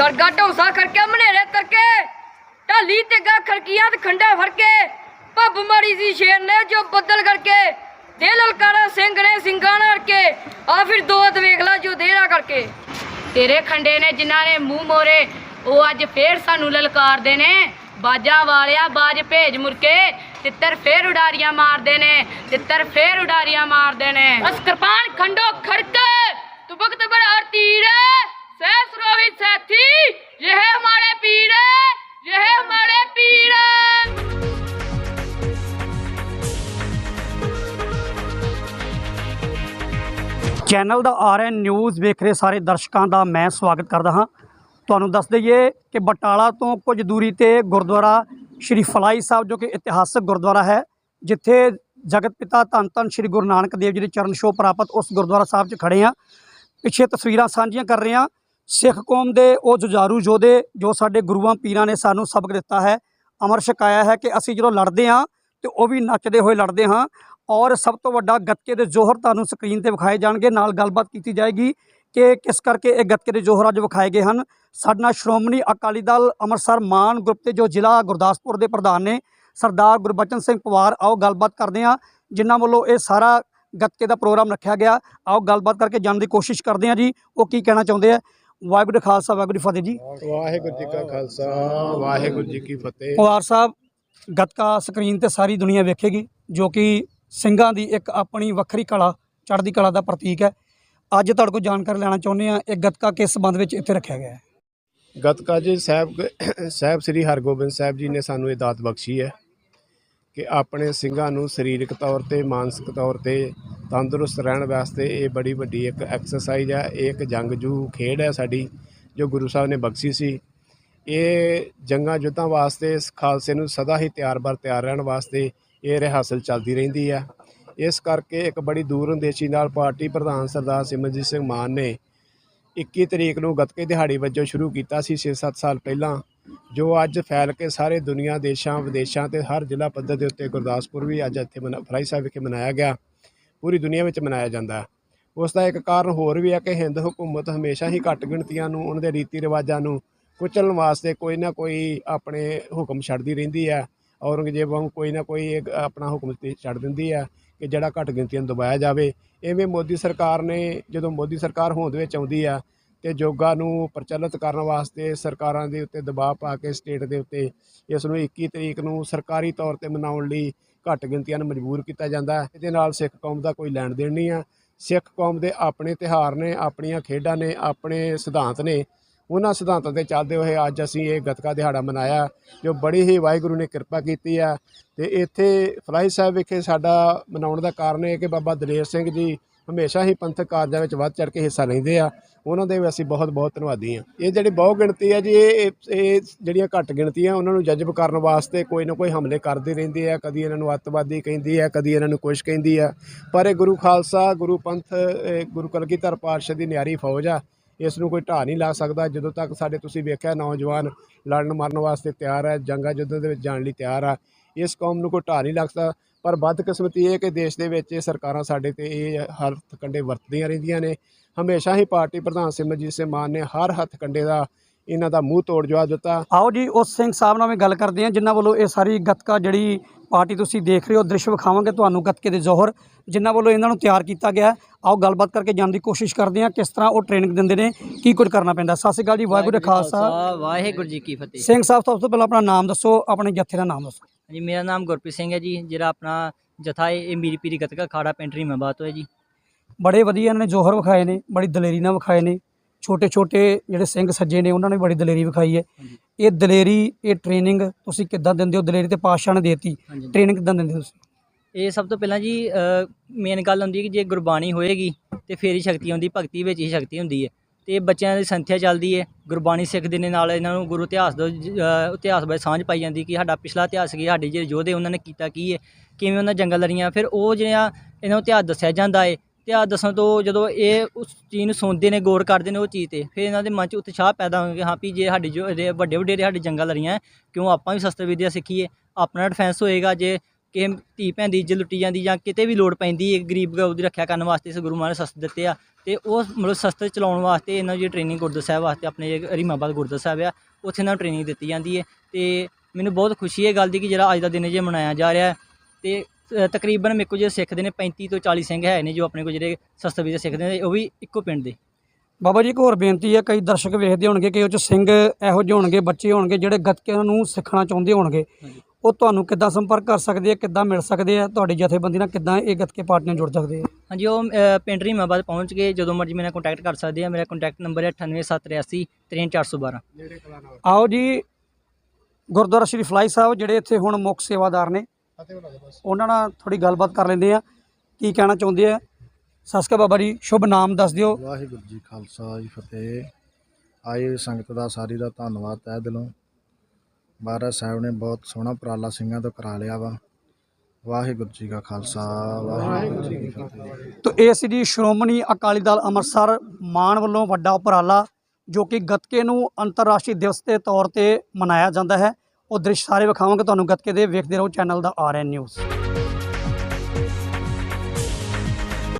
ਗਰਗਾ ਢੌਸਾ ਕਰਕੇ ਮਨੇਰੇ ਤਰਕੇ। ਢਾਲੀ ਤੇ ਗਾ ਖੜਕੀਆਂ ਤੇ ਖੰਡਾ ਫੜ ਭੱਬ ਮਾਰੀ ਸੀ ਸ਼ੇਰ ਨੇ ਜੋ ਬੱਦਲ ਕਰਕੇ ਦੇ ਲਲਕਾਰਾ ਸਿੰਘ ਨੇ ਸਿੰਘਾਂ ਨਾਲ ਕੇ ਆ ਫਿਰ ਦੋਤ ਵੇਖ ਲਾ ਜੋ ਦੇਰਾ ਕਰਕੇ ਤੇਰੇ ਖੰਡੇ ਨੇ ਜਿਨ੍ਹਾਂ ਨੇ ਮੂੰਹ ਮੋਰੇ, ਉਹ ਅੱਜ ਫੇਰ ਸਾਨੂੰ ਲਲਕਾਰਦੇ ਨੇ। ਬਾਜਾਂ ਵਾਲਿਆ ਬਾਜ ਭੇਜ ਮੁਰਕੇ, ਤਿੱਤਰ ਫੇਰ ਉਡਾਰੀਆਂ ਮਾਰਦੇ ਨੇ, ਤਿੱਤਰ ਫੇਰ ਉਡਾਰੀਆਂ ਮਾਰਦੇ ਨੇ। ਅਸ ਕਿਰਪਾਨ ਖੰਡੋ ਖੜਕ, ਤੂੰ ਬਖਤ ਬੜਾ ਤੀਰ ਸਹਿਸ ਰੋਹਿਤ ਸਾਥੀ ਇਹ ਹੈ ਹਮਾਰੇ ਪੀਰ ਇਹ ਹੈ ਹਮਾਰੇ ਪੀਰ ਚੈਨਲ ਦਾ ਆਰਐਨ ਨਿਊਜ਼ ਵੇਖ ਰਹੇ ਸਾਰੇ ਦਰਸ਼ਕਾਂ ਦਾ ਮੈਂ ਸਵਾਗਤ ਕਰਦਾ ਹਾਂ। ਤੁਹਾਨੂੰ ਦੱਸ ਦਈਏ ਕਿ ਬਟਾਲਾ ਤੋਂ ਕੁਝ ਦੂਰੀ ਤੇ ਗੁਰਦੁਆਰਾ ਸ਼੍ਰੀ ਫਲਾਈ ਸਾਹਿਬ, ਜੋ ਕਿ ਇਤਿਹਾਸਕ ਗੁਰਦੁਆਰਾ ਹੈ, ਜਿੱਥੇ ਜਗਤ ਪਿਤਾ ਧੰਨ ਧੰਨ ਸ਼੍ਰੀ ਗੁਰੂ ਨਾਨਕ ਦੇਵ ਜੀ ਦੇ ਚਰਨ ਛੋਹ ਪ੍ਰਾਪਤ ਉਸ ਗੁਰਦੁਆਰਾ ਸਾਹਿਬ 'ਚ ਖੜੇ ਆ ਪਿੱਛੇ ਤਸਵੀਰਾਂ ਸਾਂਝੀਆਂ ਕਰ ਰਹੇ ਹਾਂ। ਸਿੱਖ ਕੌਮ ਦੇ ਉਹ ਜੁਝਾਰੂ ਯੋਧੇ ਜੋ ਸਾਡੇ ਗੁਰੂਆਂ ਪੀਰਾਂ ਨੇ ਸਾਨੂੰ ਸਬਕ ਦਿੱਤਾ ਹੈ, ਅਮਰ ਛਕਾਇਆ ਹੈ ਕਿ ਅਸੀਂ ਜਦੋਂ ਲੜਦੇ ਹਾਂ ਤੇ ਉਹ ਵੀ ਨੱਚਦੇ ਹੋਏ ਲੜਦੇ ਹਾਂ ਔਰ ਸਭ ਤੋਂ ਵੱਡਾ ਗੱਤਕੇ ਦੇ ਜੋਹਰ ਤੁਹਾਨੂੰ ਸਕਰੀਨ ਤੇ ਵਿਖਾਏ ਜਾਣਗੇ, ਨਾਲ ਗੱਲਬਾਤ ਕੀਤੀ ਜਾਏਗੀ ਕਿ ਕਿਸ ਕਰਕੇ ਇਹ ਗੱਤਕੇ ਦੇ ਜੋਹਰ ਅੱਜ ਵਿਖਾਏ ਗਏ ਹਨ। ਸਾਡਾ ਸ਼੍ਰੋਮਣੀ ਅਕਾਲੀ ਦਲ ਅੰਮ੍ਰਿਤਸਰ ਮਾਨ ਗਰੁੱਪ 'ਤੇ ਜੋ ਜ਼ਿਲ੍ਹਾ ਗੁਰਦਾਸਪੁਰ ਦੇ ਪ੍ਰਧਾਨ ਨੇ, ਸਰਦਾਰ ਗੁਰਬਚਨ ਸਿੰਘ ਪਵਾਰ, ਆਓ ਗੱਲਬਾਤ ਕਰਦੇ ਹਾਂ, ਜਿਨ੍ਹਾਂ ਵੱਲੋਂ ਇਹ ਸਾਰਾ ਗੱਤਕੇ ਦਾ ਪ੍ਰੋਗਰਾਮ ਰੱਖਿਆ ਗਿਆ। ਆਓ ਗੱਲਬਾਤ ਕਰਕੇ ਜਾਣ ਦੀ ਕੋਸ਼ਿਸ਼ ਕਰਦੇ ਹਾਂ ਜੀ, ਉਹ ਕੀ ਕਹਿਣਾ ਚਾਹੁੰਦੇ ਆ? ਵਾਹਿਗੁਰੂ ਜੀ ਖਾਲਸਾ ਵਾਹਿਗੁਰੂ ਜੀ ਫਤਿਹ ਜੀ। ਵਾਹਿਗੁਰੂ ਜੀ ਕਾ ਖਾਲਸਾ ਵਾਹਿਗੁਰੂ ਜੀ ਕੀ ਫਤਿਹ। ਪਵਾਰ ਸਾਹਿਬ ਗੱਤਕਾ ਸਕਰੀਨ ਤੇ ਸਾਰੀ ਦੁਨੀਆ ਵੇਖੇਗੀ ਜੋ ਕਿ ਸਿੰਘਾਂ ਦੀ ਇੱਕ ਆਪਣੀ ਵੱਖਰੀ ਕਲਾ ਚੜ੍ਹਦੀ ਕਲਾ ਦਾ ਪ੍ਰਤੀਕ ਹੈ। ਅੱਜ ਤੁਹਾਡੇ ਕੋਲ ਜਾਣਕਾਰੀ ਲੈਣਾ ਚਾਹੁੰਦੇ ਆ ਇਹ ਗੱਤਕਾ ਕਿਸ ਸੰਬੰਧ ਵਿੱਚ ਇੱਥੇ ਰੱਖਿਆ ਗਿਆ ਹੈ? ਗਤਕਾ ਜੀ ਸਾਹਿਬ ਸਾਹਿਬ ਸ੍ਰੀ ਹਰਗੋਬਿੰਦ ਸਾਹਿਬ ਜੀ ਨੇ ਸਾਨੂੰ ਇਹ ਦਾਤ ਬਖਸ਼ੀ ਹੈ। ਕਿ ਆਪਣੇ ਸਿੰਘਾਂ ਨੂੰ ਸਰੀਰਕ ਤੌਰ ਤੇ, ਮਾਨਸਿਕ ਤੌਰ ਤੇ ਤੰਦਰੁਸਤ ਰਹਿਣ ਵਾਸਤੇ ਇਹ ਬੜੀ ਵੱਡੀ ਇੱਕ ਐਕਸਰਸਾਈਜ਼ ਹੈ ਇਹ ਇੱਕ ਜੰਗਜੂ ਖੇਡ ਹੈ ਸਾਡੀ, ਜੋ ਗੁਰੂ ਸਾਹਿਬ ਨੇ ਬਖਸ਼ੀ ਸੀ। ਇਹ ਜੰਗਾਂ ਯੁੱਧਾਂ ਵਾਸਤੇ, ਖਾਲਸੇ ਨੂੰ ਸਦਾ ਹੀ ਤਿਆਰ-ਬਰ ਤਿਆਰ ਰਹਿਣ ਵਾਸਤੇ ਇਹ ਰਿਹਾਸਲ ਚੱਲਦੀ ਰਹਿੰਦੀ ਹੈ ਇਸ ਕਰਕੇ ਇੱਕ ਬੜੀ ਦੂਰਅੰਦੇਸ਼ੀ ਨਾਲ ਪਾਰਟੀ ਪ੍ਰਧਾਨ ਸਰਦਾਰ ਸਿਮਰਜੀਤ ਸਿੰਘ ਮਾਨ ਨੇ 21 ਤਰੀਕ ਨੂੰ ਗੱਤਕੇ ਦਿਹਾੜੀ ਵਜੋਂ ਸ਼ੁਰੂ ਕੀਤਾ ਸੀ 6-7 ਸਾਲ ਪਹਿਲਾਂ। ਜੋ ਅੱਜ ਫੈਲ ਕੇ ਸਾਰੇ ਦੁਨੀਆ, ਦੇਸ਼ਾਂ, ਵਿਦੇਸ਼ਾਂ ਤੇ ਹਰ ਜ਼ਿਲ੍ਹਾ ਪੱਧਰ ਦੇ ਉੱਤੇ ਗੁਰਦਾਸਪੁਰ ਵੀ ਅੱਜ ਇੱਥੇ ਮਨਾ, ਫਰਾਈ ਸਾਹਿਬ ਵਿਖੇ ਮਨਾਇਆ ਗਿਆ। ਪੂਰੀ ਦੁਨੀਆ ਵਿੱਚ ਮਨਾਇਆ ਜਾਂਦਾ। ਉਸ ਦਾ ਇੱਕ ਕਾਰਨ ਹੋਰ ਵੀ ਹੈ ਕਿ ਹਿੰਦ ਹਕੂਮਤ ਹਮੇਸ਼ਾ ਹੀ ਘੱਟ ਗਿਣਤੀਆਂ ਨੂੰ, ਉਹਨਾਂ ਦੇ ਰੀਤੀ ਰਿਵਾਜਾਂ ਨੂੰ ਕੁਚਲਣ ਵਾਸਤੇ ਕੋਈ ਨਾ ਕੋਈ ਆਪਣੇ ਹੁਕਮ ਛੱਡਦੀ ਰਹਿੰਦੀ ਹੈ ਔਰੰਗਜ਼ੇਬ ਵਾਂਗ ਕੋਈ ਨਾ ਕੋਈ ਇੱਕ ਆਪਣਾ ਹੁਕਮ ਛੱਡ ਦਿੰਦੀ ਹੈ ਕਿ ਜਿਹੜਾ ਘੱਟ ਗਿਣਤੀਆਂ ਨੂੰ ਦਬਾਇਆ ਜਾਵੇ। ਐਵੇਂ ਮੋਦੀ ਸਰਕਾਰ ਨੇ, ਜਦੋਂ ਮੋਦੀ ਸਰਕਾਰ ਹੋਂਦ ਵਿੱਚ ਆਉਂਦੀ ਆ ਤੇ ਯੋਗਾ ਨੂੰ ਪ੍ਰਚਲਿਤ ਕਰਨ ਵਾਸਤੇ ਸਰਕਾਰਾਂ ਦੇ ਉੱਤੇ ਦਬਾਅ ਪਾ ਕੇ ਸਟੇਟ ਦੇ ਉੱਤੇ ਇਸ ਨੂੰ 21 ਤਰੀਕ ਨੂੰ ਸਰਕਾਰੀ ਤੌਰ ਤੇ ਮਨਾਉਣ ਲਈ ਘੱਟ ਗਿਣਤੀਆਂ ਨੂੰ ਮਜਬੂਰ ਕੀਤਾ ਜਾਂਦਾ ਹੈ। ਇਹਦੇ ਨਾਲ ਸਿੱਖ ਕੌਮ ਦਾ ਕੋਈ ਲੈਣ ਦੇਣ ਨਹੀਂ ਆ। ਸਿੱਖ ਕੌਮ ਦੇ ਆਪਣੇ ਤਿਉਹਾਰ ਨੇ, ਆਪਣੀਆਂ ਖੇਡਾਂ ਨੇ, ਆਪਣੇ ਸਿਧਾਂਤ ਨੇ, ਉਹਨਾਂ ਸਿਧਾਂਤਾਂ ਤੇ ਚੱਲਦੇ ਹੋਏ ਅੱਜ ਅਸੀਂ ਇਹ ਗੱਤਕਾ ਦਿਹਾੜਾ ਮਨਾਇਆ, ਜੋ ਬੜੀ ਹੀ ਵਾਹਿਗੁਰੂ ਨੇ ਕਿਰਪਾ ਕੀਤੀ ਆ। ਤੇ ਇੱਥੇ ਫਲਾਈ ਸਾਹਿਬ ਵਿਖੇ ਸਾਡਾ ਮਨਾਉਣ ਦਾ ਕਾਰਨ ਇਹ ਕਿ ਬਾਬਾ ਦਲੇਰ ਸਿੰਘ ਜੀ ਹਮੇਸ਼ਾ ਹੀ ਪੰਥਕ ਕਾਰਜਾਂ ਵਿੱਚ ਵੱਧ ਚੜ ਕੇ ਹਿੱਸਾ ਲੈਂਦੇ ਆ। ਉਹਨਾਂ ਦੇ ਵੀ ਅਸੀਂ ਬਹੁਤ ਬਹੁਤ ਧੰਨਵਾਦੀ ਆ ਇਹ ਜਿਹੜੀ ਬਹੁ ਗਿਣਤੀ ਹੈ ਜੀ, ਇਹ, ਇਹ- ਜਿਹੜੀਆਂ ਘੱਟ ਗਿਣਤੀਆਂ, ਉਹਨਾਂ ਨੂੰ ਜਜ਼ਬ ਕਰਨ ਵਾਸਤੇ ਕੋਈ ਨਾ ਕੋਈ ਹਮਲੇ ਕਰਦੇ ਰਹਿੰਦੇ ਆ। ਕਦੀ ਇਹਨਾਂ ਨੂੰ ਅੱਤਵਾਦੀ ਕਹਿੰਦੀ ਆ ਕਦੀ ਇਹਨਾਂ ਨੂੰ ਕੁਛ ਕਹਿੰਦੀ ਆ ਪਰ ਇਹ ਗੁਰੂ ਖਾਲਸਾ, ਗੁਰੂ ਪੰਥ, ਇਹ ਗੁਰੂ ਕਲਗੀਧਰ ਪਾਤਸ਼ਾਹ ਦੀ ਨਿਆਰੀ ਫੌਜ ਆ। ਇਸ ਨੂੰ ਕੋਈ ਢਾਹ ਨਹੀਂ ਲਾ ਸਕਦਾ। ਜਦੋਂ ਤੱਕ ਸਾਡੇ ਤੁਸੀਂ ਵੇਖਿਆ, ਨੌਜਵਾਨ ਲੜਨ ਮਰਨ ਵਾਸਤੇ ਤਿਆਰ ਹੈ ਜੰਗਾਂ ਯੁੱਧਾਂ ਦੇ ਵਿੱਚ ਜਾਣ ਲਈ ਤਿਆਰ ਆ। ਇਸ ਕੌਮ ਨੂੰ ਕੋਈ ਢਾਹ ਨਹੀਂ ਲੱਗ ਸਕਦਾ। ਪਰ ਬਦਕਿਸਮਤੀ ਇਹ ਕਿ ਦੇਸ਼ ਦੇ ਵਿੱਚ ਇਹ ਸਰਕਾਰਾਂ ਸਾਡੇ ਤੇ ਇਹ ਹਰ ਕੰਡੇ ਵਰਤਦੀਆਂ ਰਹਿੰਦੀਆਂ ਨੇ। ਹਮੇਸ਼ਾ ਹੀ ਪਾਰਟੀ ਪ੍ਰਧਾਨ ਸਿਮਰਜੀਤ ਸਿੰਘ ਮਾਨ ਨੇ ਹਰ ਹੱਥ ਕੰਡੇ ਦਾ ਇਹਨਾਂ ਦਾ ਮੂੰਹ ਤੋੜ ਜਵਾਬ ਦਿੱਤਾ। ਆਓ ਜੀ ਉਸ ਸਿੰਘ ਸਾਹਿਬ ਨਾਲ ਵੀ ਗੱਲ ਕਰਦੇ ਹਾਂ ਜਿਨ੍ਹਾਂ ਵੱਲੋਂ ਇਹ ਸਾਰੀ ਗੱਤਕਾ ਜਿਹੜੀ ਪਾਰਟੀ ਤੁਸੀਂ ਦੇਖ ਰਹੇ ਹੋ ਦ੍ਰਿਸ਼ ਵਿਖਾਵਾਂਗੇ ਤੁਹਾਨੂੰ ਗੱਤਕੇ ਦੇ ਜੋਹਰ ਜਿਨ੍ਹਾਂ ਵੱਲੋਂ ਇਹਨਾਂ ਨੂੰ ਤਿਆਰ ਕੀਤਾ ਗਿਆ ਹੈ। ਆਓ ਗੱਲਬਾਤ ਕਰਕੇ ਜਾਣਨ ਦੀ ਕੋਸ਼ਿਸ਼ ਕਰਦੇ ਹਾਂ ਕਿਸ ਤਰ੍ਹਾਂ ਉਹ ਟ੍ਰੇਨਿੰਗ ਦਿੰਦੇ ਨੇ ਕੀ ਕੁਝ ਕਰਨਾ ਪੈਂਦਾ। ਸਤਿ ਸ਼੍ਰੀ ਅਕਾਲ ਜੀ ਵਾਹਿਗੁਰੂ ਖਾਲਸਾ ਵਾਹਿਗੁਰੂ ਜੀ ਕੀ ਫਤਿਹ। ਸਿੰਘ ਸਾਹਿਬ ਸਭ ਤੋਂ ਪਹਿਲਾਂ ਆਪਣਾ ਨਾਮ ਦੱਸੋ ਆਪਣੇ ਜੱਥੇ ਦਾ ਨਾਮ ਦੱਸੋ। ਜੀ ਮੇਰਾ ਨਾਮ ਗੁਰਪ੍ਰੀਤ ਸਿੰਘ ਹੈ ਜੀ ਜਿਹੜਾ ਆਪਣਾ ਜਥਾ ਹੈ ਇਹ ਮੀਰੀ ਪੀਰੀ ਗਤਕਾ ਖਾੜਾ ਪੈਂਟਰੀ ਮਹਿਬਾਤ ਤੋਂ ਹੈ ਜੀ। ਬੜੇ ਵਧੀਆ ਇਹਨਾਂ ਨੇ ਜੋਹਰ ਵਿਖਾਏ ਨੇ ਬੜੀ ਦਲੇਰੀ ਨਾਲ ਵਿਖਾਏ ਨੇ ਛੋਟੇ ਛੋਟੇ ਜਿਹੜੇ ਸਿੰਘ ਸੱਜੇ ਨੇ ਉਹਨਾਂ ਨੇ ਬੜੀ ਦਲੇਰੀ ਵਿਖਾਈ ਹੈ। ਹਾਂਜੀ। ਇਹ ਦਲੇਰੀ ਇਹ ਟ੍ਰੇਨਿੰਗ ਤੁਸੀਂ ਕਿੱਦਾਂ ਦਿੰਦੇ ਹੋ? ਦਲੇਰੀ ਤੇ ਪਾਤਸ਼ਾਹ ਨੇ ਦੇਤੀ ਹਾਂਜੀ। ਟ੍ਰੇਨਿੰਗ ਕਿੱਦਾਂ ਦਿੰਦੇ ਹੋ ਤੁਸੀਂ? ਇਹ ਸਭ ਤੋਂ ਪਹਿਲਾਂ ਜੀ ਮੇਨ ਗੱਲ ਹੁੰਦੀ ਹੈ ਕਿ ਜੇ ਗੁਰਬਾਣੀ ਹੋਏਗੀ ਤੇ ਫੇਰ ਹੀ ਸ਼ਕਤੀ ਆਉਂਦੀ ਭਗਤੀ ਵਿੱਚ ਹੀ ਸ਼ਕਤੀ ਹੁੰਦੀ ਹੈ। ਅਤੇ ਬੱਚਿਆਂ ਦੀ ਸੰਥਿਆ ਚੱਲਦੀ ਹੈ ਗੁਰਬਾਣੀ ਸਿੱਖਦੇ ਨੇ ਨਾਲ ਇਹਨਾਂ ਨੂੰ ਗੁਰੂ ਇਤਿਹਾਸ ਦਾ ਇਤਿਹਾਸ ਬਾਰੇ ਸਾਂਝ ਪਾਈ ਜਾਂਦੀ ਕਿ ਸਾਡਾ ਪਿਛਲਾ ਇਤਿਹਾਸ ਕੀ, ਸਾਡੇ ਜਿਹੜੇ ਯੋਧੇ ਉਹਨਾਂ ਨੇ ਕੀਤਾ ਕੀ ਹੈ ਕਿਵੇਂ ਉਹਨਾਂ ਜੰਗਾਂ ਲੜੀਆਂ। ਫਿਰ ਉਹ ਜਿਹੜਾ ਇਹਨਾਂ ਨੂੰ ਇਤਿਹਾਸ ਦੱਸਿਆ ਜਾਂਦਾ ਹੈ ਇਤਿਹਾਸ ਦੱਸਣ ਤੋਂ ਜਦੋਂ ਇਹ ਉਸ ਚੀਜ਼ ਨੂੰ ਸੁਣਦੇ ਨੇ, ਗੌਰ ਕਰਦੇ ਨੇ ਉਹ ਚੀਜ਼ ਤੇ, ਫਿਰ ਇਹਨਾਂ ਦੇ ਮਨ 'ਚ ਉਤਸ਼ਾਹ ਪੈਦਾ ਹੁੰਦਾ ਕਿ ਹਾਂ ਵੀ ਜੇ ਸਾਡੀ ਜੋ ਵੱਡੇ ਵੱਡੇ ਵਡੇਰੇ ਸਾਡੀ ਜੰਗਾਂ ਲੜੀਆਂ ਕਿਉਂ ਆਪਾਂ ਵੀ ਸ਼ਸਤਰ ਵਿਦਿਆ ਸਿੱਖੀਏ, ਆਪਣਾ ਡਿਫੈਂਸ ਹੋਏਗਾ, ਜੇ ਕਿ ਧੀ ਭੈਣ ਦੀ ਇੱਜ਼ਤ ਲੁੱਟੀ ਜਾਂਦੀ ਜਾਂ ਕਿਤੇ ਵੀ ਲੋੜ ਪੈਂਦੀ ਹੈ ਗਰੀਬ ਗਊ ਦੀ ਰੱਖਿਆ ਕਰਨ ਵਾਸਤੇ ਇਸ ਗੁਰੂ ਮਹਾਰਾਜ ਨੇ ਸ਼ਸਤਰ ਦਿੱਤੇ ਆ। ਤੇ ਉਹ ਮਤਲਬ ਸ਼ਸਤਰ ਚਲਾਉਣ ਵਾਸਤੇ ਇਹਨਾਂ ਦੀ ਟ੍ਰੇਨਿੰਗ ਗੁਰਦੁਆਰਾ ਸਾਹਿਬ ਵਾਸਤੇ ਆਪਣੇ ਜਿਹੜੇ ਰੀਮਾਬਾਦ ਗੁਰਦੁਆਰਾ ਸਾਹਿਬ ਆ ਉੱਥੇ ਇਹਨਾਂ ਨੂੰ ਟ੍ਰੇਨਿੰਗ ਦਿੱਤੀ ਜਾਂਦੀ ਹੈ। ਤੇ ਮੈਨੂੰ ਬਹੁਤ ਖੁਸ਼ੀ ਹੈ ਗੱਲ ਦੀ ਕਿ ਜਿਹੜਾ ਅੱਜ ਦਾ ਦਿਨ ਜੇ ਮਨਾਇਆ ਜਾ ਰਿਹਾ ਤੇ ਤਕਰੀਬਨ ਮੇਰੇ ਕੋਲ ਜਿਹੜੇ ਸਿੱਖਦੇ ਨੇ 35 ਤੋਂ 40 ਸਿੰਘ ਹੈ ਨੇ ਜੋ ਆਪਣੇ ਕੋਲ ਜਿਹੜੇ ਸ਼ਸਤਰ ਵਿਦਿਆ ਸਿੱਖਦੇ ਨੇ ਉਹ ਵੀ ਇੱਕੋ ਪਿੰਡ ਦੇ। ਬਾਬਾ ਜੀ ਇੱਕ ਹੋਰ ਬੇਨਤੀ ਹੈ ਕਈ ਦਰਸ਼ਕ ਵੇਖਦੇ ਹੋਣਗੇ ਕਿ ਉਹ ਚ ਸਿੰਘ ਇਹੋ ਜਿਹੇ ਹੋਣਗੇ ਬੱਚੇ ਹੋਣਗੇ ਜਿਹੜੇ ਗੱਤਕੇ ਨੂੰ ਸਿੱਖਣਾ ਚਾਹੁੰਦੇ ਹੋਣਗੇ। ਉਹ ਤੁਹਾਨੂੰ ਕਿੱਦਾਂ ਸੰਪਰਕ ਕਰ ਸਕਦੇ ਆ ਕਿੱਦਾਂ ਮਿਲ ਸਕਦੇ ਆ ਤੁਹਾਡੀ ਜਥੇਬੰਦੀ ਨਾਲ ਕਿੱਦਾਂ ਇਹ ਗੱਤਕੇ ਪਾਰਟੀ ਨਾਲ ਜੁੜ ਸਕਦੇ ਆ? ਹਾਂਜੀ ਉਹ ਅ, ਪਿੰਡ ਰੀਮਾਬਾਦ ਪਹੁੰਚ ਕੇ ਜਦੋਂ ਮਰਜ਼ੀ ਮੇਰੇ ਨਾਲ ਕੰਟੈਕਟ ਕਰ ਸਕਦੇ ਆ ਮੇਰਾ ਕੰਟੈਕਟ ਨੰਬਰ ਹੈ 98783 63412 ਆਓ ਜੀ ਗੁਰਦੁਆਰਾ ਸ਼੍ਰੀ ਫਲਾਈ ਸਾਹਿਬ ਜਿਹੜੇ ਇੱਥੇ ਹੁਣ ਮੁੱਖ ਸੇਵਾਦਾਰ ਨੇ ਉਹਨਾਂ ਨਾਲ ਥੋੜੀ ਗੱਲਬਾਤ ਕਰ ਲੈਂਦੇ ਆ ਕੀ ਕਹਿਣਾ ਚਾਹੁੰਦੇ ਆ? ਸਸਕਾ ਬਾਬਾ ਜੀ ਸ਼ੁਭ ਨਾਮ ਦੱਸ ਦਿਓ। ਵਾਹਿਗੁਰੂ ਜੀ ਖਾਲਸਾ ਜੀ ਫਤਿਹ। ਆਏ ਸੰਗਤ ਦਾ ਸਾਰੀ ਦਾ ਧੰਨਵਾਦ ਤਹਿ ਦਿਲੋਂ। ਮਹਾਰਾਜ ਸਾਹਿਬ ਨੇ ਬਹੁਤ ਸੋਹਣਾ ਉਪਰਾਲਾ ਸਿੰਘਾਂ ਤੋਂ ਕਰਾ ਲਿਆ ਵਾ। ਵਾਹਿਗੁਰੂ ਜੀ ਕਾ ਖਾਲਸਾ, ਵਾਹਿਗੁਰੂ ਜੀ ਕੀ ਫਤਿਹ। ਤੋ ਇਹ ਸੀ ਜੀ ਸ਼੍ਰੋਮਣੀ ਅਕਾਲੀ ਦਲ ਅੰਮ੍ਰਿਤਸਰ ਮਾਨ ਵੱਲੋਂ ਵੱਡਾ ਉਪਰਾਲਾ ਜੋ ਕਿ ਗੱਤਕੇ ਨੂੰ ਅੰਤਰਰਾਸ਼ਟਰੀ ਦਿਵਸ ਦੇ ਤੌਰ ਤੇ ਮਨਾਇਆ ਜਾਂਦਾ ਹੈ। ਉਹ ਦ੍ਰਿਸ਼ ਸਾਰੇ ਵਿਖਾਵਾਂਗੇ। ਤੁਹਾਨੂੰ ਗੱਤਕੇ ਦੇ ਵੇਖਦੇ ਰਹੋ। ਚੈਨਲ ਦਾ ਆਰਐਨ ਨਿਊਜ਼।